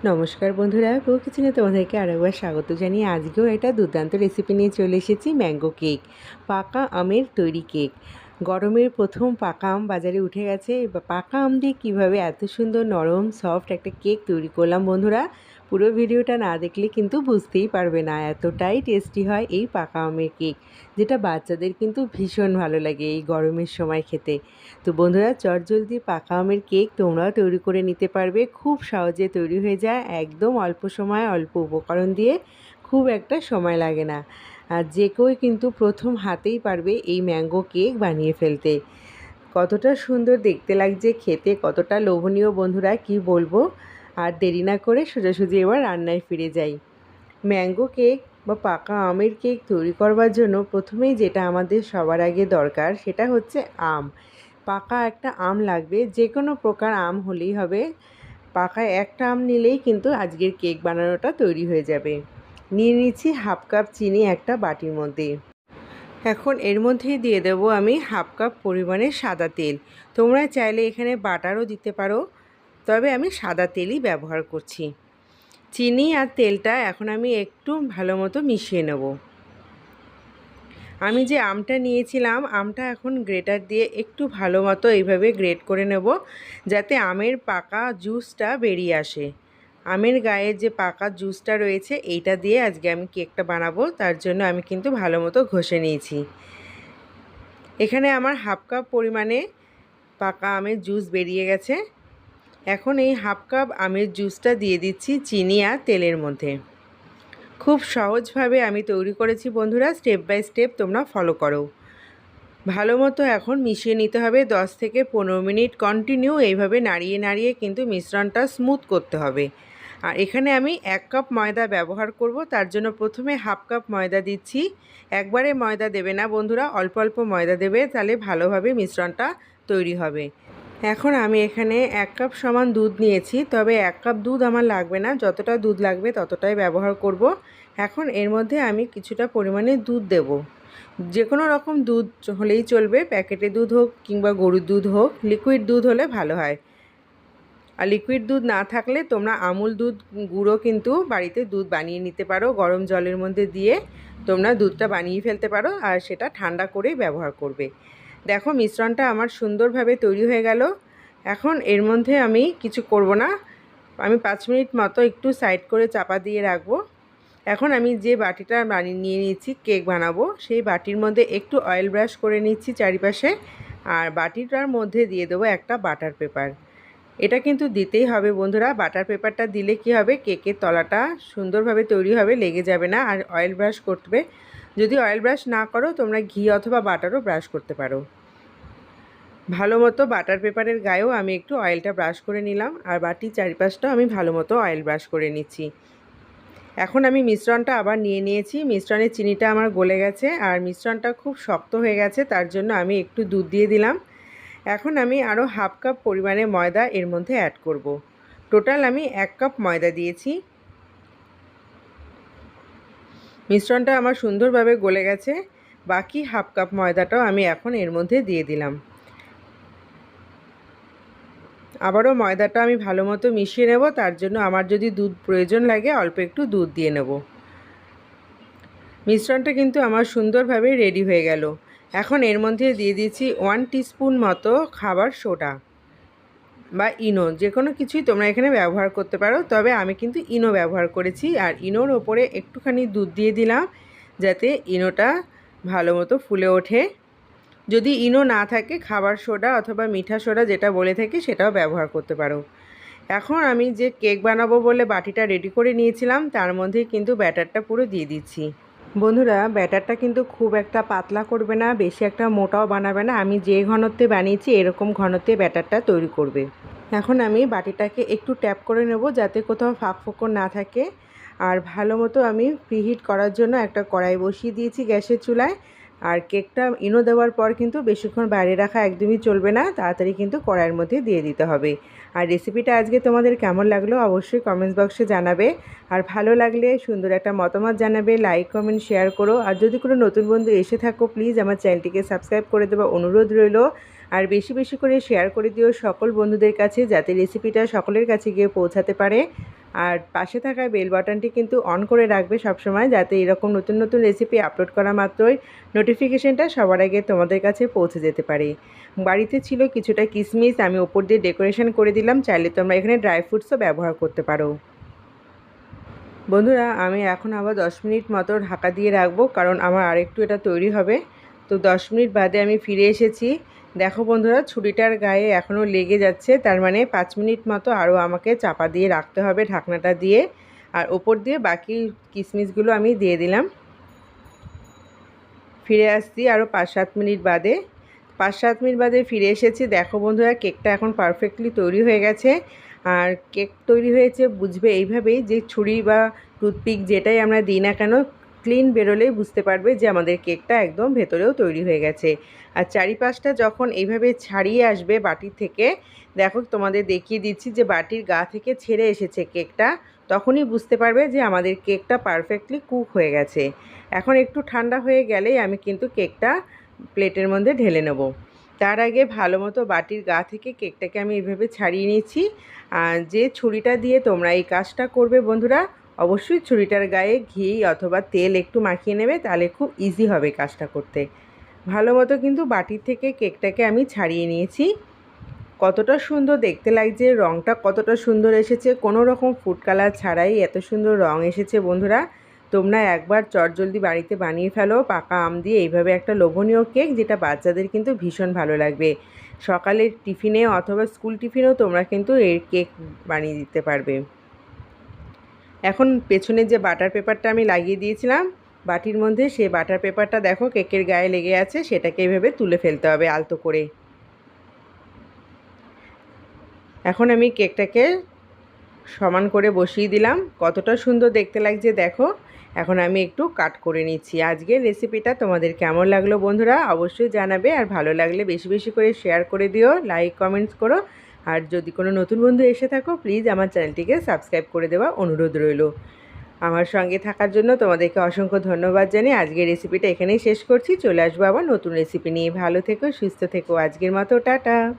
নমস্কার বন্ধুরা বউ কিচেনে তোমাদেরকে আরেকবার স্বাগত জানিয়ে আজকেও একটা দুর্দান্ত রেসিপি নিয়ে চলে এসেছি ম্যাঙ্গো কেক পাকা আমের তৈরি কেক গরমের প্রথম পাকা আম বাজারে উঠে গেছে পাকা আম দিয়ে কীভাবে এত সুন্দর নরম সফট একটা কেক তৈরি করলাম বন্ধুরা পুরো ভিডিওটা না দেখলে কিন্তু বুঝতেই পারবে না এতটাই টেস্টি হয় এই পাকা আমের কেক, যেটা বাচ্চাদের কিন্তু ভীষণ ভালো লাগে এই গরমের সময় খেতে। তো বন্ধুরা, চটজলদি পাকা আমের কেক তোমরাও তৈরি করে নিতে পারবে। খুব সহজে তৈরি হয়ে যায় একদম অল্প সময়, অল্প উপকরণ দিয়ে। খুব একটা সময় লাগে না। আর যে কেউ কিন্তু প্রথম হাতেই পারবে এই ম্যাঙ্গো কেক বানিয়ে ফেলতে। কতটা সুন্দর দেখতে লাগছে খেতে, কতটা লোভনীয় বন্ধুরা, কি বলব? আর দেরি না করে সোজাসুজি এবার রান্নায় ফিরে যাই। ম্যাঙ্গো কেক বা পাকা আমের কেক তৈরি করবার জন্য প্রথমেই যেটা আমাদের সবার আগে দরকার সেটা হচ্ছে আম। পাকা একটা আম লাগবে যে কোনো প্রকার আম হলেই হবে। পাকা একটা আম নিলেই কিন্তু আজকের কেক বানানোটা তৈরি হয়ে যাবে। নিয়ে নিচ্ছি হাফ কাপ চিনি একটা বাটির মধ্যে। এখন এর মধ্যেই দিয়ে দেবো আমি হাফ কাপ পরিমাণে সাদা তেল। তোমরা চাইলে এখানে বাটারও দিতে পারো। তবে আমি সাদা তেলই ব্যবহার করছি। চিনি আর তেলটা এখন আমি একটু ভালো মতো মিশিয়ে নেব। আমি যে আমটা নিয়েছিলাম, আমটা এখন গ্রেটার দিয়ে একটু ভালো মতো এইভাবে গ্রেট করে নেব যাতে আমের পাকা জুসটা বেরিয়ে আসে। আমের গায়ে যে পাকা জুসটা রয়েছে, এইটা দিয়ে আজকে আমি কেকটা বানাবো, তার জন্য আমি কিন্তু ভালো মতো ঘষে নিয়েছি। এখানে আমার হাফ কাপ পরিমাণে পাকা আমের জুস বেরিয়ে গেছে। এখন এই হাফ কাপ আমের জুসটা দিয়ে দিচ্ছি চিনি আর তেলের মধ্যে। খুব সহজভাবে আমি তৈরি করেছি বন্ধুরা, স্টেপ বাই স্টেপ তোমরা ফলো করো। ভালো মতো এখন মিশিয়ে নিতে হবে 10 থেকে পনেরো মিনিট কন্টিনিউ এইভাবে নাড়িয়ে নাড়িয়ে কিন্তু মিশ্রণটা স্মুথ করতে হবে। আর এখানে আমি এক কাপ ময়দা ব্যবহার করব, তার জন্য প্রথমে হাফ কাপ ময়দা দিচ্ছি। একবারে ময়দা দেবে না বন্ধুরা, অল্প অল্প ময়দা দেবে, তাহলে ভালোভাবে মিশ্রণটা তৈরি হবে। এখন আমি এখানে এক কাপ সমান দুধ নিয়েছি, তবে এক কাপ দুধ আমার লাগবে না। যতটা দুধ লাগবে ততটাই ব্যবহার করব। এখন এর মধ্যে আমি কিছুটা পরিমাণে দুধ দেব। যে কোনো রকম দুধ হলেই চলবে, প্যাকেটে দুধ হোক কিংবা গরুর দুধ হোক, লিকুইড দুধ হলে ভালো হয়। আর লিকুইড দুধ না থাকলে তোমরা আমুল দুধ গুঁড়ো কিন্তু বাড়িতে দুধ বানিয়ে নিতে পারো, গরম জলের মধ্যে দিয়ে তোমরা দুধটা বানিয়ে ফেলতে পারো, আর সেটা ঠান্ডা করেই ব্যবহার করবে। দেখো মিশ্রণটা আমার সুন্দরভাবে তৈরি হয়ে গেল। এখন এর মধ্যে আমি কিছু করব না। আমি পাঁচ মিনিট মতো একটু সাইড করে চাপা দিয়ে রাখব। এখন আমি যে বাটিটা বানিয়ে নিয়ে নিচ্ছি কেক বানাবো, সেই বাটির মধ্যে একটু অয়েল ব্রাশ করে নিচ্ছি চারিপাশে। আর বাটিটার মধ্যে দিয়ে দেবো একটা বাটার পেপার এটা কিন্তু দিতেই হবে বন্ধুরা। বাটার পেপারটা দিলে কি হবে? কেকের তলাটা সুন্দরভাবে তৈরি হবে, লেগে যাবে না। আর অয়েল ব্রাশ করবে যদি অয়েল ব্রাশ না করো, তোমরা ঘি অথবা বাটারও ব্রাশ করতে পারো। ভালো মতো বাটার পেপারের গায়েও আমি একটু অয়েলটা ব্রাশ করে নিলাম, আর বাটির চারিপাশটাও আমি ভালো মতো অয়েল ব্রাশ করে নিচ্ছি। এখন আমি মিশ্রণটা আবার নিয়ে নিয়েছি। মিশ্রণের চিনিটা আমার গলে গেছে, আর মিশ্রণটা খুব শক্ত হয়ে গেছে, তার জন্য আমি একটু দুধ দিয়ে দিলাম। এখন আমি আরও হাফ কাপ পরিমাণে ময়দা এর মধ্যে অ্যাড করব। টোটাল আমি এক কাপ ময়দা দিয়েছি। মিশ্রণটা আমার সুন্দরভাবে গলে গেছে। বাকি হাফ কাপ ময়দাটাও আমি এখন এর মধ্যে দিয়ে দিলাম। আবারও ময়দাটা আমি ভালো মতো মিশিয়ে নেব, তার জন্য আমার যদি দুধ প্রয়োজন লাগে, অল্প একটু দুধ দিয়ে নেব। মিশ্রণটা কিন্তু আমার সুন্দরভাবে রেডি হয়ে গেল। এখন এর মধ্যে দিয়ে দিয়েছি ওয়ান টিস্পুন মতো খাবার সোডা বা ইনো যে কোনো কিছুই তোমরা এখানে ব্যবহার করতে পারো। তবে আমি কিন্তু ইনো ব্যবহার করেছি আর ইনোর ওপরে একটুখানি দুধ দিয়ে দিলাম যাতে ইনোটা ভালো মতো ফুলে ওঠে। যদি ইনো না থাকে, খাবার সোডা অথবা মিঠা সোডা যেটা বলে থাকি সেটাও ব্যবহার করতে পারো। এখন আমি যে কেক বানাবো বলে বাটিটা রেডি করে নিয়েছিলাম, তার মধ্যে কিন্তু ব্যাটারটা পুরো দিয়ে দিচ্ছি। বন্ধুরা, ব্যাটারটা কিন্তু খুব একটা পাতলা করবে না, বেশি একটা মোটাও বানাবে না। আমি যে ঘনত্বে বানিয়েছি, এরকম ঘনত্বে ব্যাটারটা তৈরি করবে। এখন আমি বাটিটাকে একটু ট্যাপ করে নেব, যাতে কোথাও ফাঁক ফোকর না থাকে। আর ভালো মতো আমি প্রিহিট করার জন্য একটা কড়াই বসিয়ে দিয়েছি গ্যাসের চুলায়। আর কেকটা ইনো দেওয়ার পর কিন্তু বেশিক্ষণ বাইরে রাখা একদমই চলবে না, তাড়াতাড়ি কিন্তু কড়াইয়ের মধ্যে দিয়ে দিতে হবে। আর রেসিপিটা আজকে তোমাদের কেমন লাগল অবশ্যই কমেন্টস বক্সে জানাবে। আর ভালো লাগলে সুন্দর একটা মতামত জানাবে, লাইক, কমেন্ট, শেয়ার করো। আর যদি কোনো নতুন বন্ধু এসে থাকো, প্লিজ আমার চ্যানেলটিকে সাবস্ক্রাইব করে দেওয়া অনুরোধ রইল। আর বেশি বেশি করে শেয়ার করে দিও সকল বন্ধুদের কাছে, যাতে রেসিপিটা সকলের কাছে গিয়ে পৌঁছাতে পারে। আর পাশে থাকা বেল বাটনটি কিন্তু অন করে রাখবে সবসময় যাতে এরকম নতুন নতুন রেসিপি আপলোড করা মাত্রই নোটিফিকেশনটা সবার আগে তোমাদের কাছে পৌঁছে যেতে পারে। বাড়িতে ছিল কিছুটা কিসমিস, আমি ওপর দিয়ে ডেকোরেশন করে দিলাম, চাইলে তোমরা এখানে ড্রাই ফ্রুটসও ব্যবহার করতে পারো। বন্ধুরা, আমি এখন আবার দশ মিনিট মতো ঢাকা দিয়ে রাখব, কারণ আমার আরেকটু এটা তৈরি হবে। তো দশ মিনিট বাদে আমি ফিরে এসেছি। দেখো বন্ধুরা, ছুরিটার গায়ে এখনও লেগে যাচ্ছে, তার মানে পাঁচ মিনিট মতো আরও আমাকে চাপা দিয়ে রাখতে হবে ঢাকনাটা দিয়ে। আর ওপর দিয়ে বাকি কিশমিশগুলো আমি দিয়ে দিলাম। ফিরে আসছি আরও পাঁচ সাত মিনিট বাদে। পাঁচ সাত মিনিট বাদে ফিরে এসেছি। দেখো বন্ধুরা, কেকটা এখন পারফেক্টলি তৈরি হয়ে গেছে। আর কেক তৈরি হয়েছে, বুঝবে এইভাবেই যে ছুরি বা টুথপিক যেটাই আমরা দিই না কেন ক্লিন বেরোলেই বুঝতে পারবে যে আমাদের কেকটা একদম ভেতরেও তৈরি হয়ে গেছে। আর চারিপাশটা যখন এইভাবে ছাড়িয়ে আসবে বাটির থেকে, দেখো তোমাদের দেখিয়ে দিচ্ছি যে বাটির গা থেকে ছেড়ে এসেছে কেকটা, তখনই বুঝতে পারবে যে আমাদের কেকটা পারফেক্টলি কুক হয়ে গেছে। এখন একটু ঠান্ডা হয়ে গেলেই আমি কিন্তু কেকটা প্লেটের মধ্যে ঢেলে নেব। তার আগে ভালো মতো বাটির গা থেকে কেকটাকে আমি এভাবে ছাড়িয়ে আর যে ছুরিটা দিয়ে তোমরা এই কাজটা করবে বন্ধুরা অবশ্যই ছুরিটার গায়ে ঘি অথবা তেল একটু মাখিয়ে নেবে, তাহলে খুব ইজি হবে কাজটা করতে। ভালো মতো কিন্তু বাটির থেকে কেকটাকে আমি ছাড়িয়ে নিয়েছি। কতটা সুন্দর দেখতে লাগছে রঙটা কতটা সুন্দর এসেছে, কোনো রকম ফুড কালার ছাড়াই এত সুন্দর রঙ এসেছে বন্ধুরা। তোমরা একবার চটজলদি বাড়িতে বানিয়ে ফেলো, পাকা আম দিয়ে। এইভাবে একটা লোভনীয় কেক যেটা বাচ্চাদের কিন্তু ভীষণ ভালো লাগবে। সকালের টিফিনে অথবা স্কুল টিফিনেও তোমরা কিন্তু এর কেক বানিয়ে দিতে পারবে। এখন পেছনে যে বাটার পেপারটা আমি লাগিয়ে দিয়েছিলাম, বাটির মধ্যে সেই বাটার পেপারটা দেখো কেকের গায়ে লেগে আছে, সেটাকে এইভাবে তুলে ফেলতে হবে আলতো করে। এখন আমি কেকটাকে সমান করে বসিয়ে দিলাম, কতটা সুন্দর দেখতে লাগছে দেখো। এখন আমি একটু কাট করে নিচ্ছি। আজকের রেসিপিটা তোমাদের কেমন লাগল বন্ধুরা অবশ্যই জানাবে, আর ভালো লাগলে বেশি বেশি করে শেয়ার করে দিও, লাইক, কমেন্টস করো। আর যদি কোনো নতুন বন্ধু এসে থাকো প্লিজ আমার চ্যানেলটিকে সাবস্ক্রাইব করে দেওয়া অনুরোধ রইল। আমার সঙ্গে থাকার জন্য তোমাদেরকে অসংখ্য ধন্যবাদ জানিয়ে আজকের রেসিপিটা এখানেই শেষ করছি। চলে আসব আবার নতুন রেসিপি নিয়ে। ভালো থেকো, সুস্থ থেকো। আজকের মতো, টাটা।